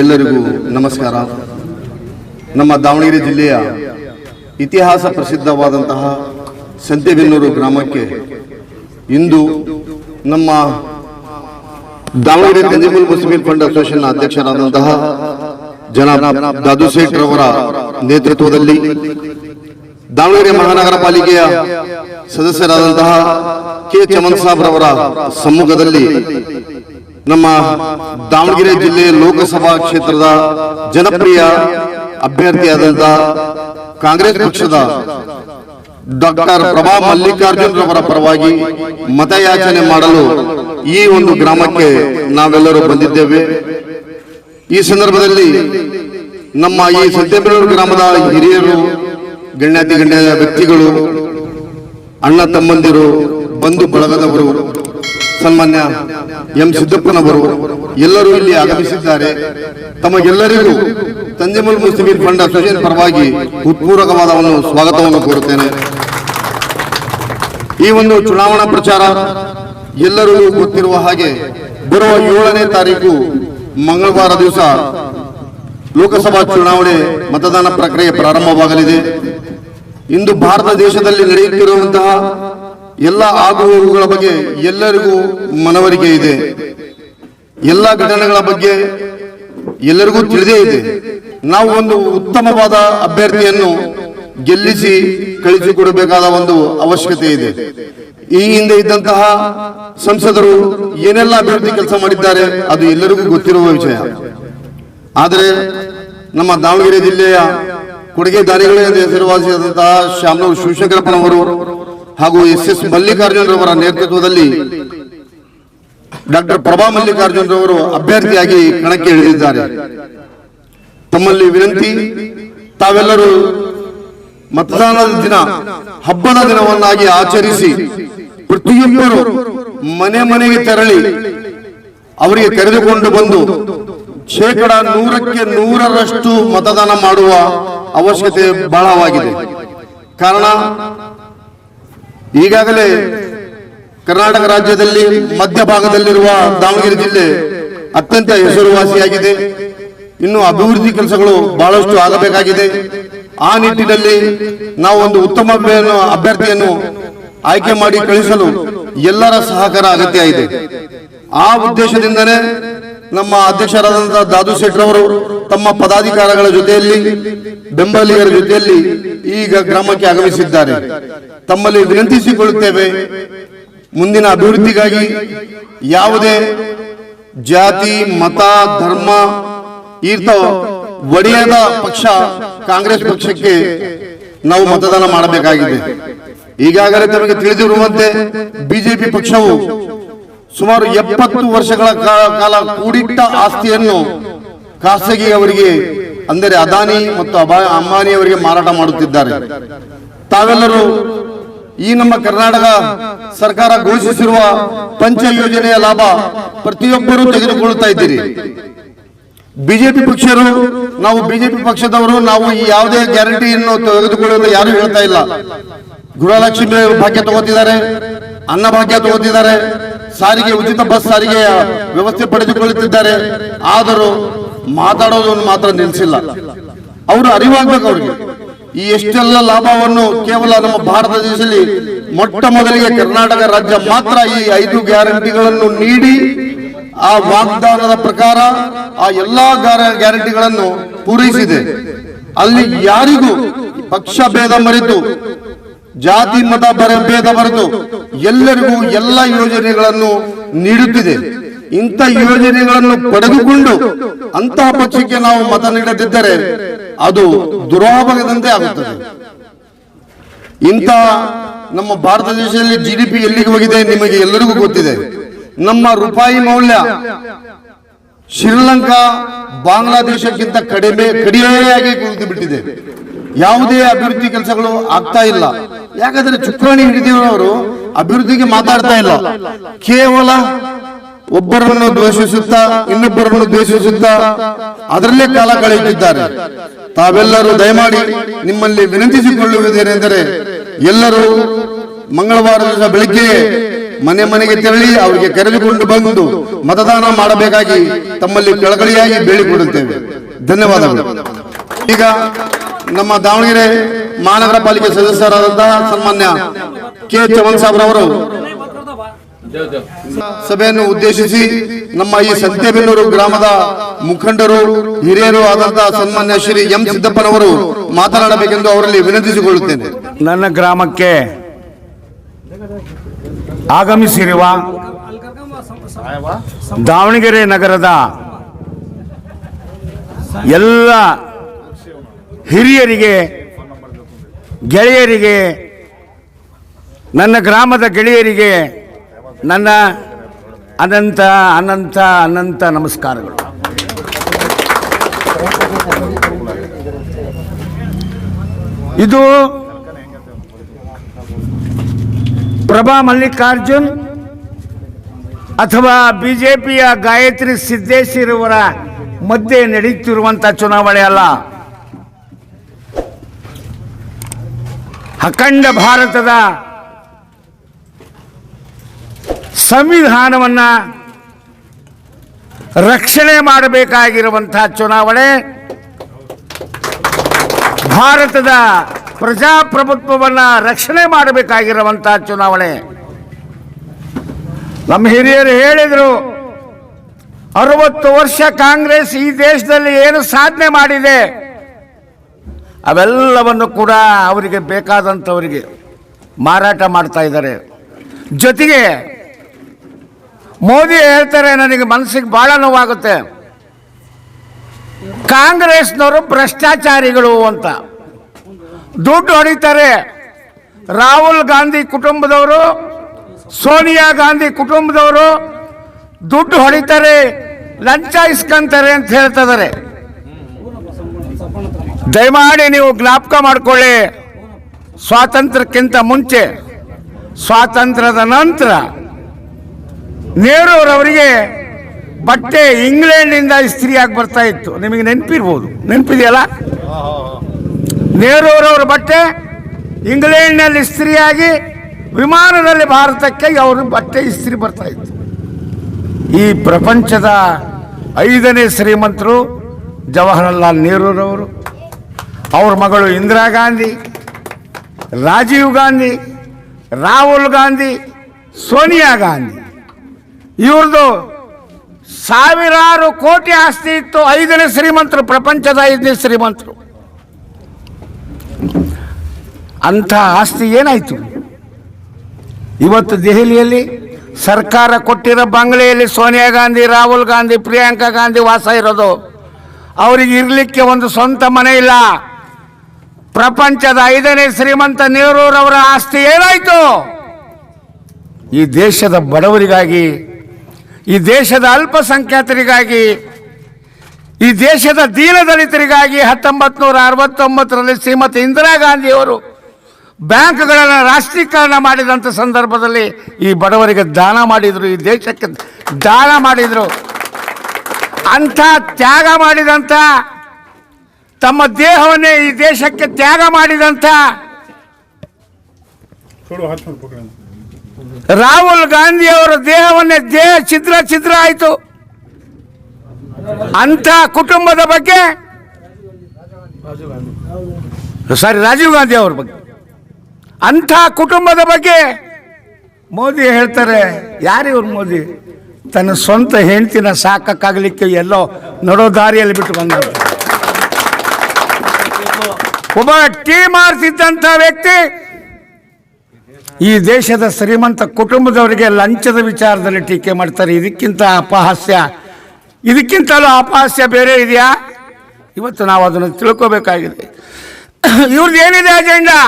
ಎಲ್ಲರಿಗೂ ನಮಸ್ಕಾರ. ನಮ್ಮ ದಾವಣಗೆರೆ ಜಿಲ್ಲೆಯ ಇತಿಹಾಸ ಪ್ರಸಿದ್ಧವಾದಂತಹ ಸಂತೆಬೆನ್ನೂರು ಗ್ರಾಮಕ್ಕೆ ಇಂದು ನಮ್ಮ ದಾವಣಗೆರೆ ಕಂಜಿಮುಲ್ ಮುಸ್ಲಿಂ ಫಂಡ್ ಅಸೋಸಿಯೇಷನ್ ಅಧ್ಯಕ್ಷರಾದಂತಹ ಜನಾಬ್ ದಾದು ಸೇಠ್ ರವರ ನೇತೃತ್ವದಲ್ಲಿ ದಾವಣಗೆರೆ ಮಹಾನಗರ ಪಾಲಿಕೆಯ ಸದಸ್ಯರಾದಂತಹ ಕೆ ಚಮನ್ ಸಾಬ್ ರವರ ಸಮ್ಮುಖದಲ್ಲಿ ನಮ್ಮ ದಾವಣಗೆರೆ ಜಿಲ್ಲೆ ಲೋಕಸಭಾ ಕ್ಷೇತ್ರದ ಜನಪ್ರಿಯ ಅಭ್ಯರ್ಥಿಯಾದಂತಹ ಕಾಂಗ್ರೆಸ್ ಪಕ್ಷದ ಡಾಕ್ಟರ್ ಪ್ರಭಾ ಮಲ್ಲಿಕಾರ್ಜುನ್ ರವರ ಪರವಾಗಿ ಮತಯಾಚನೆ ಮಾಡಲು ಈ ಒಂದು ಗ್ರಾಮಕ್ಕೆ ನಾವೆಲ್ಲರೂ ಬಂದಿದ್ದೇವೆ. ಈ ಸಂದರ್ಭದಲ್ಲಿ ನಮ್ಮ ಈ ಸಂತೆಬೆನ್ನೂರು ಗ್ರಾಮದ ಹಿರಿಯರು, ಗಣ್ಯಾತಿ ಗಣ್ಯ ವ್ಯಕ್ತಿಗಳು, ಅಣ್ಣ ತಮ್ಮಂದಿರು, ಬಂಧು ಬಳಗದವರು ಸನ್ಮಾನ್ಯ ಎಂ ಸಿದ್ದಪ್ಪನವರು ಎಲ್ಲರೂ ಇಲ್ಲಿ ಆಗಮಿಸಿದ್ದಾರೆ. ತಮಗೆಲ್ಲರಿಗೂ ತಂಜಮುಲ್ ಮುಸ್ಲಿಂ ಫಂಡ್ ಅಸೋಸಿಯೇಷನ್ ಪರವಾಗಿ ಉತ್ಪೂರಕವಾದವನ್ನು ಸ್ವಾಗತವನ್ನು ಕೋರುತ್ತೇನೆ. ಈ ಒಂದು ಚುನಾವಣಾ ಪ್ರಚಾರ ಎಲ್ಲರೂ ಗೊತ್ತಿರುವ ಹಾಗೆ ಬರುವ ಏಳನೇ ತಾರೀಕು ಮಂಗಳವಾರ ದಿವಸ ಲೋಕಸಭಾ ಚುನಾವಣೆ ಮತದಾನ ಪ್ರಕ್ರಿಯೆ ಪ್ರಾರಂಭವಾಗಲಿದೆ. ಇಂದು ಭಾರತ ದೇಶದಲ್ಲಿ ನಡೆಯುತ್ತಿರುವಂತಹ ಎಲ್ಲ ಆಗುಹೋಗುಗಳ ಬಗ್ಗೆ ಎಲ್ಲರಿಗೂ ಮನವರಿಕೆ ಇದೆ. ಎಲ್ಲ ಘಟನೆಗಳ ಬಗ್ಗೆ ಎಲ್ಲರಿಗೂ ತಿಳಿದೇ ಇದೆ. ನಾವು ಒಂದು ಉತ್ತಮವಾದ ಅಭ್ಯರ್ಥಿಯನ್ನು ಗೆಲ್ಲಿಸಿ ಕಳಿಸಿಕೊಡಬೇಕಾದ ಒಂದು ಅವಶ್ಯಕತೆ ಇದೆ. ಈ ಹಿಂದೆ ಇದ್ದಂತಹ ಸಂಸದರು ಏನೆಲ್ಲ ಅಭ್ಯರ್ಥಿ ಕೆಲಸ ಮಾಡಿದ್ದಾರೆ ಅದು ಎಲ್ಲರಿಗೂ ಗೊತ್ತಿರುವ ವಿಷಯ. ಆದರೆ ನಮ್ಮ ದಾವಣಗೆರೆ ಜಿಲ್ಲೆಯ ಕೊಡುಗೆ ದಾರಿಗಳೇ ಹೆಸರುವಾಸಿಯಾದಂತಹ ಶ್ಯಾಮನೂರು ಶಿವಶಂಕರಪ್ಪನವರು ಹಾಗೂ ಎಸ್ ಎಸ್ ಮಲ್ಲಿಕಾರ್ಜುನರವರ ನೇತೃತ್ವದಲ್ಲಿ ಡಾಕ್ಟರ್ ಪ್ರಭಾ ಮಲ್ಲಿಕಾರ್ಜುನರವರು ಅಭ್ಯರ್ಥಿಯಾಗಿ ಕಣಕ್ಕೆ ಇಳಿದಿದ್ದಾರೆ. ತಮ್ಮಲ್ಲಿ ವಿನಂತಿ, ತಾವೆಲ್ಲರೂ ಮತದಾನದ ದಿನ, ಹಬ್ಬದ ದಿನವನ್ನಾಗಿ ಆಚರಿಸಿ, ಪ್ರತಿಯೊಬ್ಬರು ಮನೆ ಮನೆಗೆ ತೆರಳಿ, ಅವರಿಗೆ ಕರೆದುಕೊಂಡು ಬಂದು ಶೇಕಡ ನೂರಕ್ಕೆ ನೂರರಷ್ಟು ಮತದಾನ ಮಾಡುವ ಅವಶ್ಯಕತೆ ಬಹಳವಾಗಿದೆ. ಕಾರಣ ಈಗಾಗಲೇ ಕರ್ನಾಟಕ ರಾಜ್ಯದಲ್ಲಿ ಮಧ್ಯಭಾಗದಲ್ಲಿರುವ ದಾವಣಗೆರೆ ಜಿಲ್ಲೆ ಅತ್ಯಂತ ಹೆಸರುವಾಸಿಯಾಗಿದೆ. ಇನ್ನು ಅಭಿವೃದ್ಧಿ ಕೆಲಸಗಳು ಬಹಳಷ್ಟು ಆಗಬೇಕಾಗಿದೆ. ಆ ನಿಟ್ಟಿನಲ್ಲಿ ನಾವು ಒಂದು ಉತ್ತಮ ಅಭ್ಯರ್ಥಿಯನ್ನು- ಆಯ್ಕೆ ಮಾಡಿ ಕಳಿಸಲು ಎಲ್ಲರ ಸಹಕಾರ ಅಗತ್ಯ ಇದೆ. ಆ ಉದ್ದೇಶದಿಂದನೇ ನಮ್ಮ ಅಧ್ಯಕ್ಷರಾದಂತಹ ದಾದು ಶೆಟ್ರವರು ತಮ್ಮ ಪದಾಧಿಕಾರಿಗಳ ಜೊತೆಯಲ್ಲಿ, ಬೆಂಬಲಿಗರ ಜೊತೆಯಲ್ಲಿ ಈಗ ಗ್ರಾಮಕ್ಕೆ ಆಗಮಿಸಿದ್ದಾರೆ. ತಮ್ಮಲ್ಲಿ ವಿನಂತಿಸಿಕೊಳ್ಳುತ್ತೇವೆ, ಮುಂದಿನ ಅಭಿವೃದ್ಧಿಗಾಗಿ ಯಾವುದೇ ಜಾತಿ, ಮತ, ಧರ್ಮ ಈರ್ತ ಒಡೆಯದ ಪಕ್ಷ ಕಾಂಗ್ರೆಸ್ ಪಕ್ಷಕ್ಕೆ ನಾವು ಮತದಾನ ಮಾಡಬೇಕಾಗಿದೆ. ಈಗಾಗಲೇ ತಮಗೆ ತಿಳಿದಿರುವಂತೆ ಬಿಜೆಪಿ ಪಕ್ಷವು ಸುಮಾರು ಎಪ್ಪತ್ತು ವರ್ಷಗಳ ಕಾಲ ಕೂಡಿಟ್ಟ ಆಸ್ತಿಯನ್ನು ಖಾಸಗಿ ಅವರಿಗೆ, ಅಂದರೆ ಅದಾನಿ ಮತ್ತು ಅಬಾ- ಅಂಬಾನಿ ಅವರಿಗೆ ಮಾರಾಟ ಮಾಡುತ್ತಿದ್ದಾರೆ. ತಾವೆಲ್ಲರೂ ಈ ನಮ್ಮ ಕರ್ನಾಟಕ ಸರ್ಕಾರ ಘೋಷಿಸಿರುವ ಪಂಚ ಯೋಜನೆಯ ಲಾಭ ಪ್ರತಿಯೊಬ್ಬರೂ ತೆಗೆದುಕೊಳ್ಳುತ್ತಾ ಇದ್ದೀರಿ. ಬಿಜೆಪಿ ಪಕ್ಷರು, ನಾವು ಬಿಜೆಪಿ ಪಕ್ಷದವರು, ನಾವು ಈ ಯಾವುದೇ ಗ್ಯಾರಂಟಿಯನ್ನು ತೆಗೆದುಕೊಳ್ಳುವುದು ಯಾರು ಹೇಳ್ತಾ ಇಲ್ಲ. ಗೃಹಲಕ್ಷ್ಮಿ ಭಾಗ್ಯ ತಗೋತಿದ್ದಾರೆ, ಅನ್ನ ಭಾಗ್ಯ ತಗೋತಿದ್ದಾರೆ ಸಾರಿಗೆ ಉಚಿತ ಬಸ್ ಸಾರಿಗೆಯ ವ್ಯವಸ್ಥೆ ಪಡೆದುಕೊಳ್ಳುತ್ತಿದ್ದಾರೆ. ಆದರೂ ಮಾತಾಡೋದನ್ನು ಮಾತ್ರ ನಿಲ್ಲಿಸಿಲ್ಲ. ಅವರು ಅರಿವಾಗಬೇಕು ಅವರಿಗೆ. ಈ ಎಷ್ಟೆಲ್ಲ ಲಾಭವನ್ನು ಕೇವಲ ನಮ್ಮ ಭಾರತ ದೇಶದಲ್ಲಿ ಮೊಟ್ಟ ಮೊದಲಿಗೆ ಕರ್ನಾಟಕ ರಾಜ್ಯ ಮಾತ್ರ ಈ ಐದು ಗ್ಯಾರಂಟಿಗಳನ್ನು ನೀಡಿ, ಆ ವಾಗ್ದಾನದ ಪ್ರಕಾರ ಆ ಎಲ್ಲಾ ಗ್ಯಾರಂಟಿಗಳನ್ನು ಪೂರೈಸಿದೆ. ಅಲ್ಲಿ ಯಾರಿಗೂ ಪಕ್ಷ ಭೇದ ಮರೆತು ಜಾತಿ, ಮತ ಭೇದ ಬರೆದು ಎಲ್ಲರಿಗೂ ಎಲ್ಲ ಯೋಜನೆಗಳನ್ನು ನೀಡುತ್ತಿದೆ. ಇಂಥ ಯೋಜನೆಗಳನ್ನು ಪಡೆದುಕೊಂಡು ಅಂತಹ ಪಕ್ಷಕ್ಕೆ ನಾವು ಮತ ನೀಡದಿದ್ದರೆ ಅದು ದುರಾಭಾಗದಂತೆ ಆಗುತ್ತದೆ. ಇಂಥ ನಮ್ಮ ಭಾರತ ದೇಶದಲ್ಲಿ ಜಿ ಡಿ ಪಿ ಎಲ್ಲಿಗೆ ಹೋಗಿದೆ ನಿಮಗೆ ಎಲ್ಲರಿಗೂ ಗೊತ್ತಿದೆ. ನಮ್ಮ ರೂಪಾಯಿ ಮೌಲ್ಯ ಶ್ರೀಲಂಕಾ, ಬಾಂಗ್ಲಾದೇಶಕ್ಕಿಂತ ಕಡಿಮೆ, ಕಡಿಮೆಯಾಗಿ ಕುಳಿತು ಬಿಟ್ಟಿದೆ ಯಾವುದೇ ಅಭಿವೃದ್ಧಿ ಕೆಲಸಗಳು ಆಗ್ತಾ ಇಲ್ಲ. ಯಾಕಂದ್ರೆ ಚುಕ್ಕಾಣಿ ಹಿಡಿದಿರೋರು ಅಭಿವೃದ್ಧಿಗೆ ಮಾತಾಡ್ತಾ ಇಲ್ಲ. ಕೇವಲ ಒಬ್ಬರನ್ನು ದ್ವೇಷಿಸುತ್ತಾ, ಇನ್ನೊಬ್ಬರನ್ನು ದ್ವೇಷಿಸುತ್ತಾ ಅದರಲ್ಲೇ ಕಾಲ ಕಳೆಯುತ್ತಿದ್ದಾರೆ. ತಾವೆಲ್ಲರೂ ದಯಮಾಡಿ ನಿಮ್ಮಲ್ಲಿ ವಿನಂತಿಸಿಕೊಳ್ಳುವುದೇನೆಂದರೆ ಎಲ್ಲರೂ ಮಂಗಳವಾರ ದಿವಸ ಬೆಳಿಗ್ಗೆ ಮನೆ ಮನೆಗೆ ತೆರಳಿ ಅವರಿಗೆ ಕರೆದುಕೊಂಡು ಬಂದು ಮತದಾನ ಮಾಡಬೇಕಾಗಿ ತಮ್ಮಲ್ಲಿ ಕಳಕಳಿಯಾಗಿ ಬೇಡಿಕೊಡುತ್ತೇವೆ ಧನ್ಯವಾದಗಳು. ಈಗ ನಮ್ಮ ದಾವಣಗೆರೆ ಮಹಾನಗರ ಪಾಲಿಕೆ ಸದಸ್ಯರಾದಂತಹ ಸನ್ಮಾನ್ಯ ಕೆ ಚಮನ್ ಸಾಬ್ರವರು ಸಭೆಯನ್ನು ಉದ್ದೇಶಿಸಿ ನಮ್ಮ ಈ ಸಂತೆಬೆನ್ನೂರು ಗ್ರಾಮದ ಮುಖಂಡರು, ಹಿರಿಯರು ಆದಂತಹ ಸನ್ಮಾನ್ಯ ಶ್ರೀ ಎಂ ಸಿದ್ದಪ್ಪನವರು ಮಾತನಾಡಬೇಕೆಂದು ಅವರಲ್ಲಿ ವಿನಂತಿಸಿಕೊಳ್ಳುತ್ತೇನೆ. ನನ್ನ ಗ್ರಾಮಕ್ಕೆ ಆಗಮಿಸಿರುವ ದಾವಣಗೆರೆ ನಗರದ ಎಲ್ಲ ಹಿರಿಯರಿಗೆ, ಗೆಳೆಯರಿಗೆ, ನನ್ನ ಗ್ರಾಮದ ಗೆಳೆಯರಿಗೆ ನನ್ನ ಅನಂತ ಅನಂತ ಅನಂತ ನಮಸ್ಕಾರಗಳು. ಇದು ಪ್ರಭಾ ಮಲ್ಲಿಕಾರ್ಜುನ್ ಅಥವಾ ಬಿ ಜೆ ಪಿಯ ಗಾಯತ್ರಿ ಸಿದ್ದೇಶ್ವರವರ ಮಧ್ಯೆ ನಡೆಯುತ್ತಿರುವಂಥ ಚುನಾವಣೆ ಅಲ್ಲ. ಅಖಂಡ ಭಾರತದ ಸಂವಿಧಾನವನ್ನು ರಕ್ಷಣೆ ಮಾಡಬೇಕಾಗಿರುವಂಥ ಚುನಾವಣೆ, ಭಾರತದ ಪ್ರಜಾಪ್ರಭುತ್ವವನ್ನು ರಕ್ಷಣೆ ಮಾಡಬೇಕಾಗಿರುವಂಥ ಚುನಾವಣೆ. ನಮ್ಮ ಹಿರಿಯರು ಹೇಳಿದರು, ಅರವತ್ತು ವರ್ಷ ಕಾಂಗ್ರೆಸ್ ಈ ದೇಶದಲ್ಲಿ ಏನು ಸಾಧನೆ ಮಾಡಿದೆ? ಅವೆಲ್ಲವನ್ನು ಕೂಡ ಅವರಿಗೆ ಬೇಕಾದಂಥವರಿಗೆ ಮಾರಾಟ ಮಾಡ್ತಾ ಇದ್ದಾರೆ. ಜೊತೆಗೆ ಮೋದಿ ಹೇಳ್ತಾರೆ, ನನಗೆ ಮನಸ್ಸಿಗೆ ಭಾಳ ನೋವಾಗುತ್ತೆ. ಕಾಂಗ್ರೆಸ್ನವರು ಭ್ರಷ್ಟಾಚಾರಿಗಳು ಅಂತ. ದುಡ್ಡು ಹೊಡಿತಾರೆ. ರಾಹುಲ್ ಗಾಂಧಿ ಕುಟುಂಬದವರು, ಸೋನಿಯಾ ಗಾಂಧಿ ಕುಟುಂಬದವರು ದುಡ್ಡು ಹೊಡಿತಾರೆ, ಲಂಚ ಇಸ್ಕೊಂತಾರೆ ಅಂತ ಹೇಳ್ತಿದ್ದಾರೆ ದಯಮಾಡಿ ನೀವು ಜ್ಞಾಪಕ ಮಾಡಿಕೊಳ್ಳಿ. ಸ್ವಾತಂತ್ರ್ಯಕ್ಕಿಂತ ಮುಂಚೆ, ಸ್ವಾತಂತ್ರ್ಯದ ನಂತರ ನೆಹರೂರವರಿಗೆ ಬಟ್ಟೆ ಇಂಗ್ಲೆಂಡಿಂದ ಇಸ್ತ್ರಿಯಾಗಿ ಬರ್ತಾ ಇತ್ತು. ನಿಮಗೆ ನೆನಪಿರ್ಬೋದು. ನೆನಪಿದೆಯಲ್ಲ? ನೆಹರೂರವ್ರ ಬಟ್ಟೆ ಇಂಗ್ಲೆಂಡ್ನಲ್ಲಿ ಇಸ್ತ್ರಿಯಾಗಿ ವಿಮಾನದಲ್ಲಿ ಭಾರತಕ್ಕೆ ಅವರು ಬಟ್ಟೆ ಇಸ್ತ್ರಿ ಬರ್ತಾ ಇತ್ತು. ಈ ಪ್ರಪಂಚದ ಐದನೇ ಶ್ರೀಮಂತರು ಜವಾಹರಲಾಲ್ ನೆಹರೂರವರು ಅವ್ರ ಮಗಳು ಇಂದಿರಾ ಗಾಂಧಿ, ರಾಜೀವ್ ಗಾಂಧಿ, ರಾಹುಲ್ ಗಾಂಧಿ, ಸೋನಿಯಾ ಗಾಂಧಿ. ಇವ್ರದ್ದು ಸಾವಿರಾರು ಕೋಟಿ ಆಸ್ತಿ ಇತ್ತು, ಐದನೇ ಶ್ರೀಮಂತರು, ಪ್ರಪಂಚದ ಐದನೇ ಶ್ರೀಮಂತರು. ಅಂಥ ಆಸ್ತಿ ಏನಾಯಿತು? ಇವತ್ತು ದೆಹಲಿಯಲ್ಲಿ ಸರ್ಕಾರ ಕೊಟ್ಟಿರೋ ಬಂಗಲೆಯಲ್ಲಿ ಸೋನಿಯಾ ಗಾಂಧಿ, ರಾಹುಲ್ ಗಾಂಧಿ, ಪ್ರಿಯಾಂಕಾ ಗಾಂಧಿ ವಾಸ ಇರೋದು. ಅವರಿಗೆ ಇರಲಿಕ್ಕೆ ಒಂದು ಸ್ವಂತ ಮನೆ ಇಲ್ಲ. ಪ್ರಪಂಚದ ಐದನೇ ಶ್ರೀಮಂತ ನೆಹರೂರವರ ಆಸ್ತಿ ಏನಾಯಿತು? ಈ ದೇಶದ ಬಡವರಿಗಾಗಿ, ಈ ದೇಶದ ಅಲ್ಪಸಂಖ್ಯಾತರಿಗಾಗಿ, ಈ ದೇಶದ ದೀನದಲಿತರಿಗಾಗಿ ಹತ್ತೊಂಬತ್ತು ನೂರ ಅರವತ್ತೊಂಬತ್ತರಲ್ಲಿ ಶ್ರೀಮತಿ ಇಂದಿರಾ ಗಾಂಧಿಯವರು ಬ್ಯಾಂಕ್ಗಳನ್ನು ರಾಷ್ಟ್ರೀಕರಣ ಮಾಡಿದಂಥ ಸಂದರ್ಭದಲ್ಲಿ ಈ ಬಡವರಿಗೆ ದಾನ ಮಾಡಿದರು, ಈ ದೇಶಕ್ಕೆ ದಾನ ಮಾಡಿದರು. ಅಂಥ ತ್ಯಾಗ ಮಾಡಿದಂಥ ತಮ್ಮ ದೇಹವನ್ನೇ ಈ ದೇಶಕ್ಕೆ ತ್ಯಾಗ ಮಾಡಿದಂಥ ರಾಹುಲ್ ಗಾಂಧಿ ಅವರ ದೇಹವನ್ನೇ ದೇಹ ಛಿದ್ರ ಛಿದ್ರ ಆಯಿತು. ಅಂಥ ಕುಟುಂಬದ ಬಗ್ಗೆ ಸಾರಿ ರಾಜೀವ್ ಗಾಂಧಿ ಅವ್ರ ಬಗ್ಗೆ. ಅಂಥ ಕುಟುಂಬದ ಬಗ್ಗೆ ಮೋದಿ ಹೇಳ್ತಾರೆ. ಯಾರಿವ್ರು ಮೋದಿ? ತನ್ನ ಸ್ವಂತ ಹೆಂಡತಿನ ಸಾಕಕ್ಕಾಗಲಿಕ್ಕೆ ಎಲ್ಲೋ ನಡೋ ದಾರಿಯಲ್ಲಿ ಬಿಟ್ಟು ಬಂದ ಒಬ್ಬ ಟೀ ಮಾರ್ತಿದ್ದಂಥ ವ್ಯಕ್ತಿ ಈ ದೇಶದ ಶ್ರೀಮಂತ ಕುಟುಂಬದವರಿಗೆ ಲಂಚದ ವಿಚಾರದಲ್ಲಿ ಟೀಕೆ ಮಾಡ್ತಾರೆ. ಇದಕ್ಕಿಂತ ಅಪಹಾಸ್ಯ, ಇದಕ್ಕಿಂತಲೂ ಅಪಹಾಸ್ಯ ಬೇರೆ ಇದೆಯಾ? ಇವತ್ತು ನಾವು ಅದನ್ನು ತಿಳ್ಕೋಬೇಕಾಗಿದೆ. ಇವ್ರದ್ದು ಏನಿದೆ ಅಜೆಂಡಾ?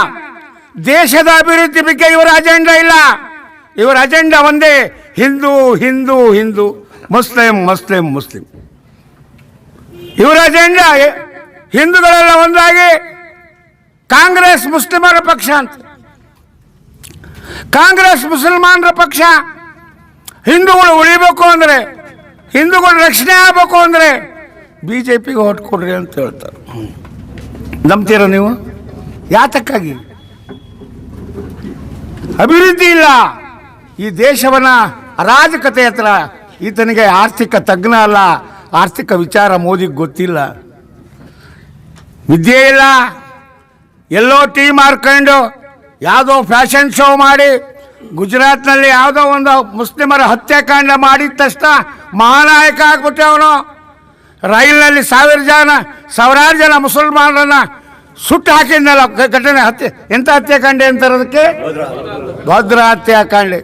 ದೇಶದ ಅಭಿವೃದ್ಧಿ ಬಗ್ಗೆ ಇವರ ಅಜೆಂಡಾ ಇಲ್ಲ. ಇವರ ಅಜೆಂಡಾ ಒಂದೇ, Hindu Hindu Hindu, Muslim Muslim Muslim. ಇವರ ಅಜೆಂಡಾ, ಹಿಂದೂಗಳೆಲ್ಲ ಒಂದಾಗಿ ಕಾಂಗ್ರೆಸ್ ಮುಸ್ಲಿಮರ ಪಕ್ಷ ಅಂತ. ಕಾಂಗ್ರೆಸ್ ಮುಸಲ್ಮಾನರ ಪಕ್ಷ ಹಿಂದೂಗಳು ಉಳಿಬೇಕು ಅಂದರೆ, ಹಿಂದೂಗಳು ರಕ್ಷಣೆ ಆಗಬೇಕು ಅಂದರೆ ಬಿ ಜೆ ಪಿಗೆ ಓಟ್ ಕೊಡ್ರಿ ಅಂತ ಹೇಳ್ತಾರೆ. ನಂಬ್ತೀರ ನೀವು? ಯಾತಕ್ಕಾಗಿ? ಅಭಿವೃದ್ಧಿ ಇಲ್ಲ. ಈ ದೇಶವನ್ನು ಅರಾಜಕತೆ ಹತ್ರ ಈತನಿಗೆ ಆರ್ಥಿಕ ತಜ್ಞ ಅಲ್ಲ, ಆರ್ಥಿಕ ವಿಚಾರ ಮೋದಿಗೆ ಗೊತ್ತಿಲ್ಲ. ವಿದ್ಯೆ ಇಲ್ಲ. ಎಲ್ಲೋ ಟೀ ಮಾರ್ಕೊಂಡು ಯಾವುದೋ ಫ್ಯಾಷನ್ ಶೋ ಮಾಡಿ ಗುಜರಾತ್ನಲ್ಲಿ ಯಾವುದೋ ಒಂದು ಮುಸ್ಲಿಮರ ಹತ್ಯಾಕಾಂಡ ಮಾಡಿದ ತಕ್ಷಣ ಮಹಾನಾಯಕ ಆಗ್ಬಿಟ್ಟೆ ಅವನು. ರೈಲಿನಲ್ಲಿ ಸಾವಿರ ಜನ, ಸಾವಿರಾರು ಜನ ಮುಸಲ್ಮಾನರನ್ನ ಸುಟ್ಟು ಹಾಕಿದ್ನಲ್ಲ ಘಟನೆ ಹತ್ಯೆ ಎಂಥ ಹತ್ಯಾಕಾಂಡ ಅಂತಾರೆ ಅದಕ್ಕೆ ಭದ್ರ ಹತ್ಯಾಕಾಂಡ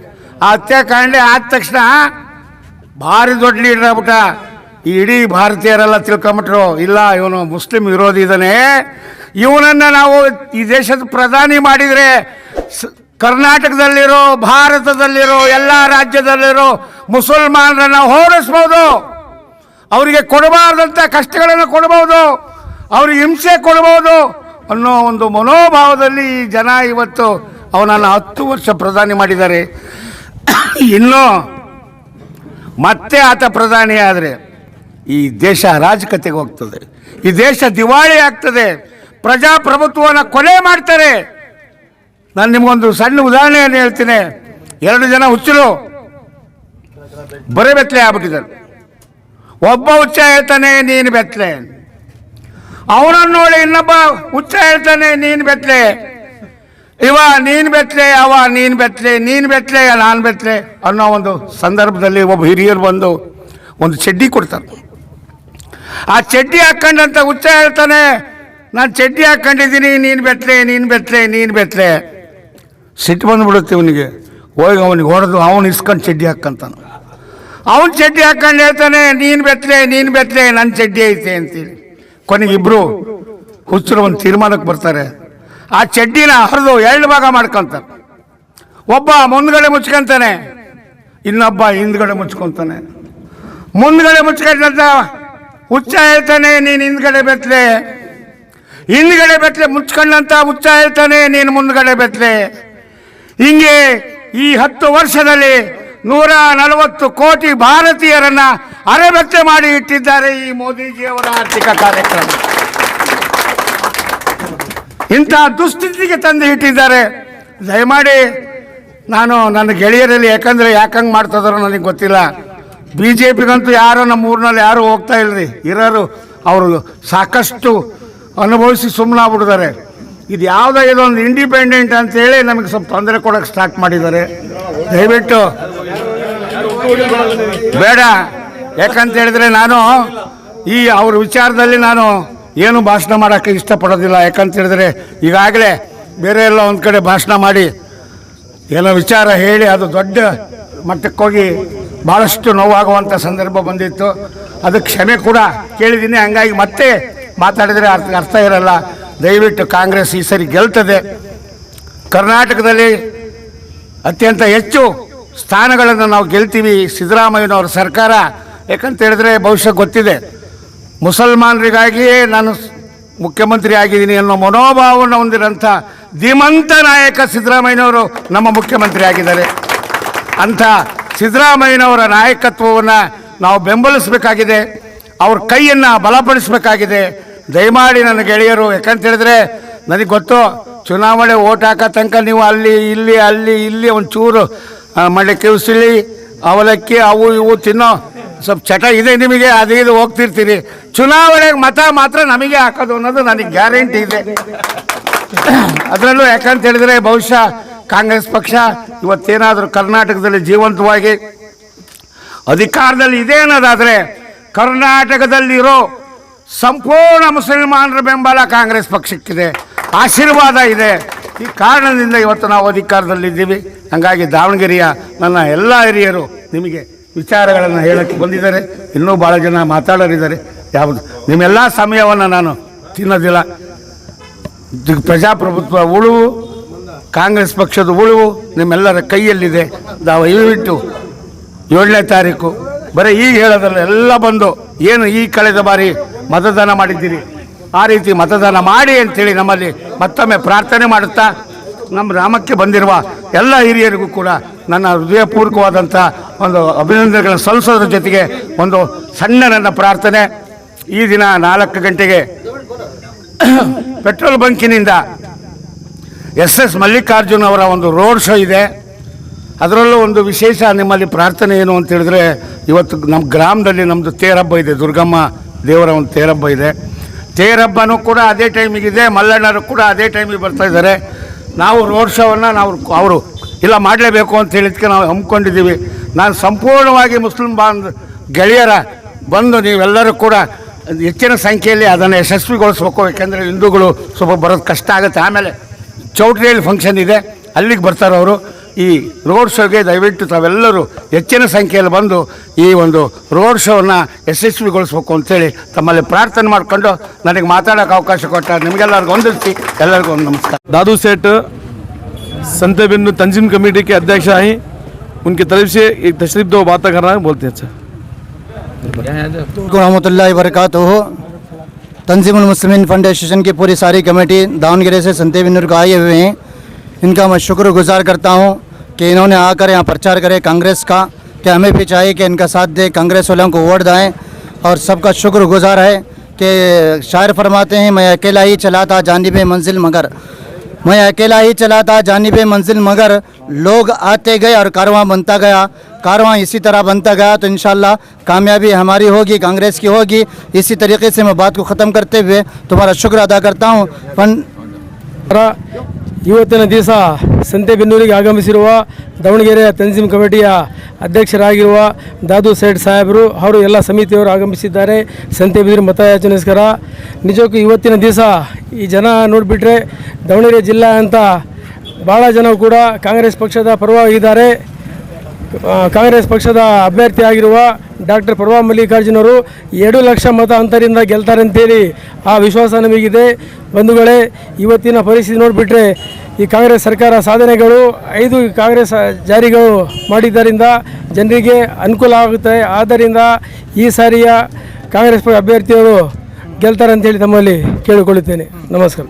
ಆ ಹತ್ಯಾಕಾಂಡ ಆದ ತಕ್ಷಣ ಭಾರಿ ದೊಡ್ಡ ಲೀಡರ್ ಆಗ್ಬಿಟ್ಟ. ಈ ಇಡೀ ಭಾರತೀಯರೆಲ್ಲ ತಿಳ್ಕೊಂಬಿಟ್ರು, ಇಲ್ಲ ಇವನು ಮುಸ್ಲಿಂ ವಿರೋಧಿ ಇದ್ದಾನೆ ಇವನನ್ನು ನಾವು ಈ ದೇಶದ ಪ್ರಧಾನಿ ಮಾಡಿದರೆ ಕರ್ನಾಟಕದಲ್ಲಿರೋ, ಭಾರತದಲ್ಲಿರೋ, ಎಲ್ಲ ರಾಜ್ಯದಲ್ಲಿರೋ ಮುಸಲ್ಮಾನರನ್ನು ಹೋರಿಸ್ಬೋದು ಅವರಿಗೆ ಕೊಡಬಾರ್ದಂಥ ಕಷ್ಟಗಳನ್ನು ಕೊಡ್ಬೋದು ಅವ್ರಿಗೆ ಹಿಂಸೆ ಕೊಡ್ಬೋದು ಅನ್ನೋ ಒಂದು ಮನೋಭಾವದಲ್ಲಿ ಈ ಜನ ಇವತ್ತು ಅವನನ್ನು ಹತ್ತು ವರ್ಷ ಪ್ರಧಾನಿ ಮಾಡಿದ್ದಾರೆ. ಇನ್ನು ಮತ್ತೆ ಆತ ಪ್ರಧಾನಿ ಆದರೆ ಈ ದೇಶ ರಾಜಕತೆಗೆ ಹೋಗ್ತದೆ. ಈ ದೇಶ ದಿವಾಳಿ ಆಗ್ತದೆ. ಪ್ರಜಾಪ್ರಭುತ್ವವನ್ನು ಕೊಲೆ ಮಾಡ್ತಾರೆ. ನಾನು ನಿಮಗೊಂದು ಸಣ್ಣ ಉದಾಹರಣೆಯನ್ನು ಹೇಳ್ತೀನಿ. ಎರಡು ಜನ ಹುಚ್ಚರು ಬರೇ ಬೆತ್ತಲೆ ಆಗ್ಬಿಟ್ಟಿದ್ದಾರೆ. ಒಬ್ಬ ಹುಚ್ಚ ಹೇಳ್ತಾನೆ, ನೀನು ಬೆತ್ತಲೆ. ಅವನನ್ನು ನೋಡಿ ಇನ್ನೊಬ್ಬ ಹುಚ್ಚ ಹೇಳ್ತಾನೆ, ನೀನು ಬೆತ್ತಲೆ. ಇವ, ನೀನು ಬೆತ್ತಲೆ, ಅವ, ನೀನು ಬೆತ್ತಲೆ ನೀನು ಬೆತ್ತಲೆ, ನಾನು ಬೆತ್ತಲೆ ಅನ್ನೋ ಒಂದು ಸಂದರ್ಭದಲ್ಲಿ ಒಬ್ಬ ಹಿರಿಯರು ಬಂದು ಒಂದು ಚಡ್ಡಿ ಕೊಡ್ತಾರೆ. ಆ ಚಡ್ಡಿ ಹಾಕೊಂಡಂತ ಹುಚ್ಚ ಹೇಳ್ತಾನೆ ನಾನು ಚಡ್ಡಿ ಹಾಕೊಂಡಿದ್ದೀನಿ, ನೀನು ಬೆತ್ತಲೆ ನೀನು ಬೆತ್ತಲೆ ನೀನು ಬೆತ್ತಲೆ ಸಿಟ್ಟು ಬಂದುಬಿಡುತ್ತೆ ಇವನಿಗೆ. ಹೋಗಿ ಅವನಿಗೆ ಹೊಡೆದು ಅವನು ಇಸ್ಕೊಂಡು ಚಡ್ಡಿ ಹಾಕ್ಕಂತಾನೆ ಅವನು ಚಡ್ಡಿ ಹಾಕೊಂಡು ಹೇಳ್ತಾನೆ, ನೀನು ಬೆತ್ತಲೆ ನೀನು ಬೆತ್ತಲೆ ನನ್ನ ಚಡ್ಡಿ ಐತೆ ಅಂತೇಳಿ ಕೊನೆಗೆ ಇಬ್ಬರು ಹುಚ್ಚರು ಒಂದು ತೀರ್ಮಾನಕ್ಕೆ ಬರ್ತಾರೆ. ಆ ಚಡ್ಡಿನ ಹರಿದು ಎರಡು ಭಾಗ ಮಾಡ್ಕೊಂತಾರೆ. ಒಬ್ಬ ಮುಂದ್ಗಡೆ ಮುಚ್ಕೊಂತಾನೆ, ಇನ್ನೊಬ್ಬ ಹಿಂದ್ಗಡೆ ಮುಚ್ಕೊತಾನೆ. ಮುಂದ್ಗಡೆ ಮುಚ್ಕೊಂಡಂತ ಹುಚ್ಚ ಹೇಳ್ತಾನೆ, ನೀನು ಹಿಂದ್ಗಡೆ ಬೆತ್ತಲೆ ಹಿಂದ್ಗಡೆ ಬೆತ್ತಲೆ ಮುಚ್ಕೊಂಡಂತ ಹುಚ್ಚ ಹೇಳ್ತಾನೆ, ನೀನು ಮುಂದ್ಗಡೆ ಬೆತ್ತಲೆ ಹಿಂಗೆ ಈ ಹತ್ತು ವರ್ಷದಲ್ಲಿ ನೂರ ನಲವತ್ತು ಕೋಟಿ ಭಾರತೀಯರನ್ನ ಅರೆಬೆತ್ತೆ ಮಾಡಿ ಇಟ್ಟಿದ್ದಾರೆ ಈ ಮೋದಿಜಿಯವರ ಆರ್ಥಿಕ ಕಾರ್ಯಕ್ರಮ. ಇಂಥ ದುಸ್ಥಿತಿಗೆ ತಂದು ಇಟ್ಟಿದ್ದಾರೆ. ದಯಮಾಡಿ ನಾನು ನನ್ನ ಗೆಳೆಯರಲ್ಲಿ ಯಾಕಂದ್ರೆ ಯಾಕಂಗೆ ಮಾಡ್ತಿದಾರೋ ನನಗೆ ಗೊತ್ತಿಲ್ಲ. ಬಿ ಜೆ ಪಿಗಂತೂ ಯಾರೋ ನಮ್ಮ ಊರಿನಲ್ಲಿ ಯಾರು ಹೋಗ್ತಾ ಇಲ್ರಿ. ಇರೋರು ಅವರು ಸಾಕಷ್ಟು ಅನುಭವಿಸಿ ಸುಮ್ಮನಾಗ್ಬಿಟ್ಟಿದ್ದಾರೆ ಇದು ಯಾವುದೇ ಇದೊಂದು ಇಂಡಿಪೆಂಡೆಂಟ್ ಅಂತೇಳಿ ನಮಗೆ ಸ್ವಲ್ಪ ತೊಂದರೆ ಕೊಡೋಕೆ ಸ್ಟಾರ್ಟ್ ಮಾಡಿದ್ದಾರೆ. ದಯವಿಟ್ಟು. ಬೇಡ. ಯಾಕಂತ ಹೇಳಿದ್ರೆ ನಾನು ಈ ಅವ್ರ ವಿಚಾರದಲ್ಲಿ ನಾನು ಏನು ಭಾಷಣ ಮಾಡೋಕ್ಕೆ ಇಷ್ಟಪಡೋದಿಲ್ಲ. ಯಾಕಂತ ಹೇಳಿದ್ರೆ ಈಗಾಗಲೇ ಬೇರೆ ಎಲ್ಲ ಒಂದು ಕಡೆ ಭಾಷಣ ಮಾಡಿ ಏನೋ ವಿಚಾರ ಹೇಳಿ ಅದು ದೊಡ್ಡ ಮಟ್ಟಕ್ಕೆ ಹೋಗಿ ಭಾಳಷ್ಟು ನೋವಾಗುವಂಥ ಸಂದರ್ಭ ಬಂದಿತ್ತು. ಅದಕ್ಕೆ ಕ್ಷಮೆ ಕೂಡ ಕೇಳಿದ್ದೀನಿ. ಹಂಗಾಗಿ ಮತ್ತೆ ಮಾತಾಡಿದರೆ ಅರ್ಥ ಅರ್ಥ ಇರಲ್ಲ. ದಯವಿಟ್ಟು ಕಾಂಗ್ರೆಸ್ ಈ ಸರಿ ಗೆಲ್ತದೆ. ಕರ್ನಾಟಕದಲ್ಲಿ ಅತ್ಯಂತ ಹೆಚ್ಚು ಸ್ಥಾನಗಳನ್ನು ನಾವು ಗೆಲ್ತೀವಿ ಸಿದ್ದರಾಮಯ್ಯನವರ ಸರ್ಕಾರ. ಯಾಕಂತ ಹೇಳಿದ್ರೆ ಭವಿಷ್ಯ ಗೊತ್ತಿದೆ. ಮುಸಲ್ಮಾನರಿಗಾಗಿಯೇ ನಾನು ಮುಖ್ಯಮಂತ್ರಿ ಆಗಿದ್ದೀನಿ ಅನ್ನೋ ಮನೋಭಾವವನ್ನು ಹೊಂದಿರೋಂಥ ಧೀಮಂತ ನಾಯಕ ಸಿದ್ದರಾಮಯ್ಯನವರು ನಮ್ಮ ಮುಖ್ಯಮಂತ್ರಿ ಆಗಿದ್ದಾರೆ. ಅಂಥ ಸಿದ್ದರಾಮಯ್ಯನವರ ನಾಯಕತ್ವವನ್ನು ನಾವು ಬೆಂಬಲಿಸಬೇಕಾಗಿದೆ. ಅವ್ರ ಕೈಯನ್ನು ಬಲಪಡಿಸಬೇಕಾಗಿದೆ. ದಯಮಾಡಿ ನನ್ನ ಗೆಳೆಯರು, ಯಾಕಂತ ಹೇಳಿದ್ರೆ ನನಗೆ ಗೊತ್ತು, ಚುನಾವಣೆ ಓಟ್ ಹಾಕೋ ತನಕ ನೀವು ಅಲ್ಲಿ, ಇಲ್ಲಿ ಅಲ್ಲಿ, ಇಲ್ಲಿ ಒಂಚೂರು ಚೂರು ಮಡಕೆ ಉಸಿಳಿ ಅವಲಕ್ಕಿ, ಅವು ಇವು ತಿನ್ನೋ ಸ್ವಲ್ಪ ಚಟ ಇದೆ ನಿಮಗೆ, ಅದು ಇದು ಹೋಗ್ತಿರ್ತೀರಿ. ಚುನಾವಣೆಗೆ ಮತ ಮಾತ್ರ ನಮಗೆ ಹಾಕೋದು ಅನ್ನೋದು ನನಗೆ ಗ್ಯಾರಂಟಿ ಇದೆ. ಅದರಲ್ಲೂ ಯಾಕಂತ ಹೇಳಿದ್ರೆ ಬಹುಶಃ ಕಾಂಗ್ರೆಸ್ ಪಕ್ಷ ಇವತ್ತೇನಾದರೂ ಕರ್ನಾಟಕದಲ್ಲಿ ಜೀವಂತವಾಗಿ ಅಧಿಕಾರದಲ್ಲಿ ಇದೆ ಅನ್ನೋದಾದರೆ ಕರ್ನಾಟಕದಲ್ಲಿರೋ ಸಂಪೂರ್ಣ ಮುಸಲ್ಮಾನರ ಬೆಂಬಲ ಕಾಂಗ್ರೆಸ್ ಪಕ್ಷಕ್ಕಿದೆ. ಆಶೀರ್ವಾದ ಇದೆ. ಈ ಕಾರಣದಿಂದ ಇವತ್ತು ನಾವು ಅಧಿಕಾರದಲ್ಲಿದ್ದೀವಿ. ಹಾಗಾಗಿ ದಾವಣಗೆರೆಯ ನನ್ನ ಎಲ್ಲ ಹಿರಿಯರು ನಿಮಗೆ ವಿಚಾರಗಳನ್ನು ಹೇಳಕ್ಕೆ ಬಂದಿದ್ದಾರೆ. ಇನ್ನೂ ಭಾಳ ಜನ ಮಾತಾಡೋರಿದ್ದಾರೆ ಯಾವುದು, ನಿಮ್ಮೆಲ್ಲ ಸಮಯವನ್ನು ನಾನು ತಿನ್ನೋದಿಲ್ಲ. ಪ್ರಜಾಪ್ರಭುತ್ವ ಉಳುವು, ಕಾಂಗ್ರೆಸ್ ಪಕ್ಷದ ಉಳುವು ನಿಮ್ಮೆಲ್ಲರ ಕೈಯಲ್ಲಿದೆ. ನಾವು ದಯವಿಟ್ಟು ಏಳನೇ ತಾರೀಕು, ಬರೀ ಈಗ ಹೇಳೋದಲ್ಲ, ಎಲ್ಲ ಬಂದು ಏನು ಈ ಕಳೆದ ಬಾರಿ ಮತದಾನ ಮಾಡಿದ್ದೀರಿ. ಆ ರೀತಿ ಮತದಾನ ಮಾಡಿ ಅಂತೇಳಿ ನಮ್ಮಲ್ಲಿ ಮತ್ತೊಮ್ಮೆ ಪ್ರಾರ್ಥನೆ ಮಾಡುತ್ತಾ ನಮ್ಮ ಗ್ರಾಮಕ್ಕೆ ಬಂದಿರುವ ಎಲ್ಲ ಹಿರಿಯರಿಗೂ ಕೂಡ ನನ್ನ ಹೃದಯಪೂರ್ವಕವಾದಂಥ ಒಂದು ಅಭಿನಂದನೆಗಳನ್ನು ಸಲ್ಲಿಸೋದ್ರ ಜೊತೆಗೆ ಒಂದು ಸಣ್ಣ ನನ್ನ ಪ್ರಾರ್ಥನೆ. ಈ ದಿನ ನಾಲ್ಕು ಗಂಟೆಗೆ ಪೆಟ್ರೋಲ್ ಬಂಕಿನಿಂದ ಎಸ್ ಎಸ್ ಮಲ್ಲಿಕಾರ್ಜುನ್ ಅವರ ಒಂದು ರೋಡ್ ಶೋ ಇದೆ. ಅದರಲ್ಲೂ ಒಂದು ವಿಶೇಷ ನಿಮ್ಮಲ್ಲಿ ಪ್ರಾರ್ಥನೆ ಏನು ಅಂತ ಹೇಳಿದ್ರೆ ಇವತ್ತು ನಮ್ಮ ಗ್ರಾಮದಲ್ಲಿ ನಮ್ಮದು ತೇರಬ್ಬ ಇದೆ, ದುರ್ಗಮ್ಮ. ದೇವರ ಒಂದು ತೇರಬ್ಬ ಇದೆ. ತೇರಬ್ಬನೂ ಕೂಡ ಅದೇ ಟೈಮಿಗಿದೆ ಮಲ್ಲಣ್ಣರು ಕೂಡ ಅದೇ ಟೈಮಿಗೆ ಬರ್ತಾ ಇದ್ದಾರೆ. ನಾವು ರೋಡ್ ಶೋವನ್ನು ನಾವು ಅವರು ಇಲ್ಲ ಮಾಡಲೇಬೇಕು ಅಂತ ಹೇಳಿದ್ಕೆ ನಾವು ಹಮ್ಮಿಕೊಂಡಿದ್ದೀವಿ. ನಾನು ಸಂಪೂರ್ಣವಾಗಿ ಮುಸ್ಲಿಂ ಬಾಂಧ ಗೆಳೆಯರ ಬಂದು ನೀವೆಲ್ಲರೂ ಕೂಡ ಹೆಚ್ಚಿನ ಸಂಖ್ಯೆಯಲ್ಲಿ ಅದನ್ನು ಯಶಸ್ವಿಗೊಳಿಸ್ಬೇಕು ಯಾಕೆಂದರೆ ಹಿಂದೂಗಳು ಸ್ವಲ್ಪ ಬರೋದು ಕಷ್ಟ ಆಗುತ್ತೆ. ಆಮೇಲೆ ಚೌಟ್ರಿಯಲ್ಲಿ ಫಂಕ್ಷನ್ ಇದೆ, ಅಲ್ಲಿಗೆ ಬರ್ತಾರೆ ಅವರು. ಈ ರೋಡ್ ಶೋಗೆ ದಯವಿಟ್ಟು ತಾವೆಲ್ಲರೂ ಹೆಚ್ಚಿನ ಸಂಖ್ಯೆಯಲ್ಲಿ ಬಂದು ಈ ಒಂದು ರೋಡ್ ಶೋವನ್ನು ಯಶಸ್ವಿಗೊಳಿಸ್ಬೇಕು ಅಂತೇಳಿ ತಮ್ಮಲ್ಲಿ ಪ್ರಾರ್ಥನೆ ಮಾಡಿಕೊಂಡು ನನಗೆ ಮಾತಾಡೋಕ್ಕೆ ಅವಕಾಶ ಕೊಟ್ಟ ನಿಮಗೆಲ್ಲರಿಗೂ ಒಂದಿರ್ತಿ ಎಲ್ಲರಿಗೂ ಒಂದು ನಮಸ್ಕಾರ दादू सेठ संत बिन्नू तंजीम कमेटी के अध्यक्ष हैं उनकी तरफ से एक तशरीफ दो बातें कर रहा है बोलते हैं अच्छा रहमतुल्लाहि वरकत हो तंजीमुल मुस्लिमीन फंड एसोसिएशन की पूरी सारी कमेटी दावनगिरी से संते बिन्नूर को आए हुए हैं इनका मैं शुक्रगुजार करता हूँ कि इन्होंने आकर यहाँ प्रचार करे कांग्रेस का, कि हमें भी चाहिए कि इनका साथ दे, कांग्रेस वालों को वोट दें और सबका शुक्रगुजार है कि शायर फरमाते हैं, मैं अकेला ही चला था जानब मंजिल मगर। मैं अकेला ही चला था जानिब मंजिल मगर। लोग आते गए और कारवां बनता गया। कारवां इसी तरह बनता गया तो इन कामयाबी हमारी होगी, कांग्रेस की होगी। इसी तरीके से मैं बात को ख़त्म करते हुए तुम्हारा शुक्र अदा करता हूँ। ಇವತ್ತಿನ ದಿವಸ ಸಂತೆಬೆನ್ನೂರಿಗೆ ಆಗಮಿಸಿರುವ ದಾವಣಗೆರೆ ತಂಜೀಮ್ ಕಮಿಟಿಯ ಅಧ್ಯಕ್ಷರಾಗಿರುವ ದಾದು ಸೇಠ್ ಸಾಹೇಬರು ಅವರು ಎಲ್ಲ ಸಮಿತಿಯವರು ಆಗಮಿಸಿದ್ದಾರೆ. ಸಂತೆಬೆನ್ನೂರು ಮತಯಾಚನೆಗೋಸ್ಕರ ನಿಜಕ್ಕೂ ಇವತ್ತಿನ ದಿವಸ ಈ ಜನ ನೋಡಿಬಿಟ್ರೆ ದಾವಣಗೆರೆ ಜಿಲ್ಲಾ ಅಂತ ಭಾಳ ಜನ ಕೂಡ ಕಾಂಗ್ರೆಸ್ ಪಕ್ಷದ ಪರವಾಗಿದ್ದಾರೆ. ಕಾಂಗ್ರೆಸ್ ಪಕ್ಷದ ಅಭ್ಯರ್ಥಿಯಾಗಿರುವ ಡಾಕ್ಟರ್ ಪ್ರಭಾ ಮಲ್ಲಿಕಾರ್ಜುನವರು ಎರಡು ಲಕ್ಷ ಮತ ಅಂತರಿಂದ ಗೆಲ್ತಾರೆ ಅಂತೇಳಿ ಆ ವಿಶ್ವಾಸ ನಮಗಿದೆ. ಬಂಧುಗಳೇ, ಇವತ್ತಿನ ಪರಿಸ್ಥಿತಿ ನೋಡಿಬಿಟ್ರೆ ಈ ಕಾಂಗ್ರೆಸ್ ಸರ್ಕಾರ ಸಾಧನೆಗಳು, ಐದು ಕಾಂಗ್ರೆಸ್ ಜಾರಿಗಳು ಮಾಡಿದ್ದರಿಂದ ಜನರಿಗೆ ಅನುಕೂಲ ಆಗುತ್ತೆ. ಆದ್ದರಿಂದ ಈ ಸಾರಿಯ ಕಾಂಗ್ರೆಸ್ ಅಭ್ಯರ್ಥಿಯವರು ಗೆಲ್ತಾರೆ ಅಂತೇಳಿ ತಮ್ಮಲ್ಲಿ ಕೇಳಿಕೊಳ್ಳುತ್ತೇನೆ. ನಮಸ್ಕಾರ.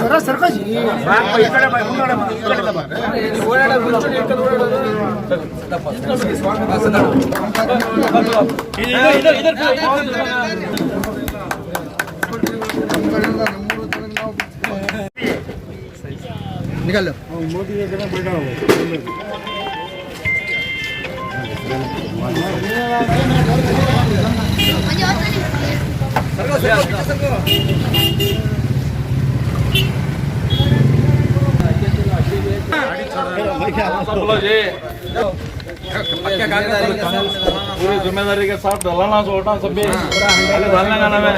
ಸರ ಸರ್ಕಾರಿ ನಿಗಲ್ಲ ಮೋದಿ ಜನ ಬಿಡಾವು पूरी ज़िम्मेदारी के साथ ढलाना छोड़ना सब भी ढालने में नाम है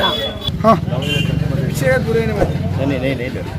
नहीं नहीं नहीं नहीं